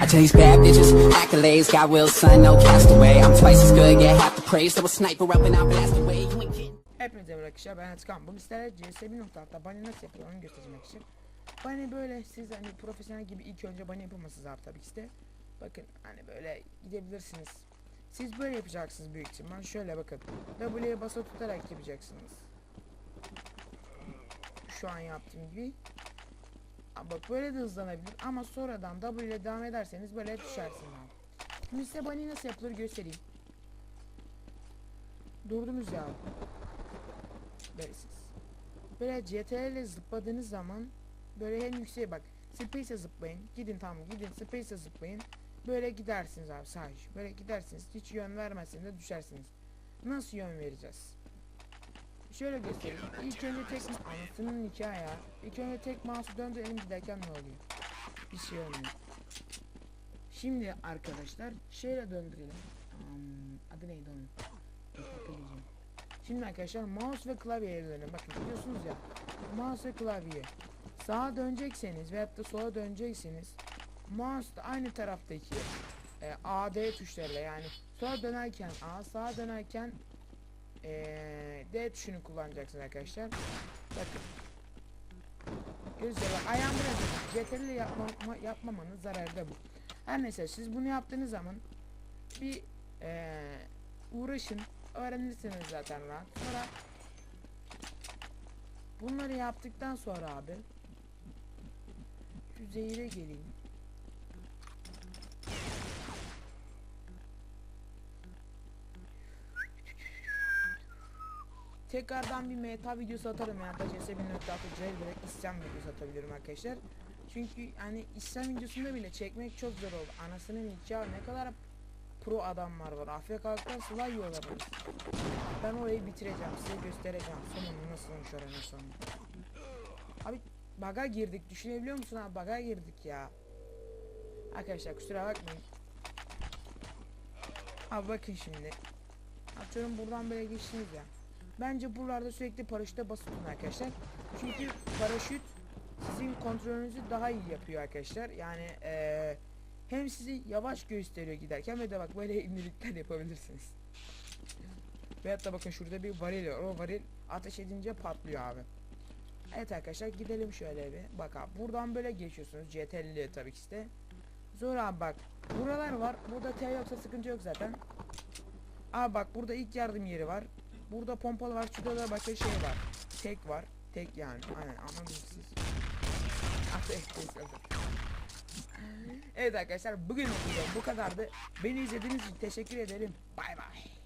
I chase bad bitches, accolades, got will, son, no castaway. I'm twice as good, get half the praise. So a sniper up and I blast away. You ain't getting. Hepinize merhaba arkadaşlar ben Özkan. Bugün sizlere CS 1.6'da bunny nasıl yapılır onu göstereceğim arkadaşlar. Bunny böyle siz hani profesyonel gibi ilk önce bunny yapılması lazım tabii ki de. Bakın hani böyle gidebilirsiniz. Siz böyle yapacaksınız büyük ihtimal. Şöyle bakın. W'ye basa tutarak yapacaksınız. Şu an yaptığım gibi. Bak böyle de hızlanabilir ama sonradan W ile devam ederseniz böyle düşersiniz abi. Size bunny nasıl yapılır göstereyim. Durdunuz ya. Böyle siz. Böyle CTRL ile zıpladığınız zaman böyle hem yükseğe bak. Space'e zıplayın. Gidin tamam gidin Space'e zıplayın. Böyle gidersiniz abi sadece. Böyle gidersiniz. Hiç yön vermezseniz de düşersiniz. Nasıl yön vereceğiz? Şöyle göstereyim. İlk önce tek anasının nikahı ya. İlk önce tek mouse'u döndürelim giderken ne oluyor? Bir şey olmuyor. Şimdi arkadaşlar şöyle döndürelim. Hmm, adı neydi onun? Hatırlayacağım. Şimdi arkadaşlar mouse ve klavyeye dönelim. Bakın biliyorsunuz ya. Mouse ve klavye. Sağa dönecekseniz veyahut da sola dönecekseniz mouse da aynı taraftaki e, A, D tuşlarıyla yani sola dönerken A, sağa dönerken e, D tuşunu kullanacaksınız arkadaşlar. Bakın. Gözler ayağım biraz CTRL ile yapma, yapmamanın zararı da bu. Her neyse siz bunu yaptığınız zaman bir e, uğraşın öğrenirsiniz zaten rahat. Sonra bunları yaptıktan sonra abi şu zehire geleyim. Tekrardan bir meta videosu atarım yani da CS 1.6 jailbreak isyan videosu atabilirim arkadaşlar. Çünkü hani isyan videosunda bile çekmek çok zor oldu. Anasının nikahı ne kadar pro adamlar var. AFK'lıktan sıla yiyorlar. Ben orayı bitireceğim. Size göstereceğim. Sonunu nasılmış oranın sonu. Abi baga girdik. Düşünebiliyor musun abi? Baga girdik ya. Arkadaşlar kusura bakmayın. Abi bakın şimdi. Atıyorum buradan böyle geçtiniz ya. Bence buralarda sürekli paraşüte basın arkadaşlar. Çünkü paraşüt sizin kontrolünüzü daha iyi yapıyor arkadaşlar. Yani eee hem sizi yavaş gösteriyor giderken ve de bak böyle indilikler yapabilirsiniz. Veyahut da bakın şurada bir varil var. O varil ateş edince patlıyor abi. Evet arkadaşlar gidelim şöyle bir. Bak abi buradan böyle geçiyorsunuz. CTRL tabii ki de. Zor abi bak. Buralar var. Burada T yoksa sıkıntı yok zaten. Abi bak burada ilk yardım yeri var. Burada pompalı var. Şurada da başka şey var. Tek var. Tek yani. Aynen anladınız siz. Ah. Evet arkadaşlar bugün bu kadardı. Beni izlediğiniz için teşekkür ederim. Bay bay.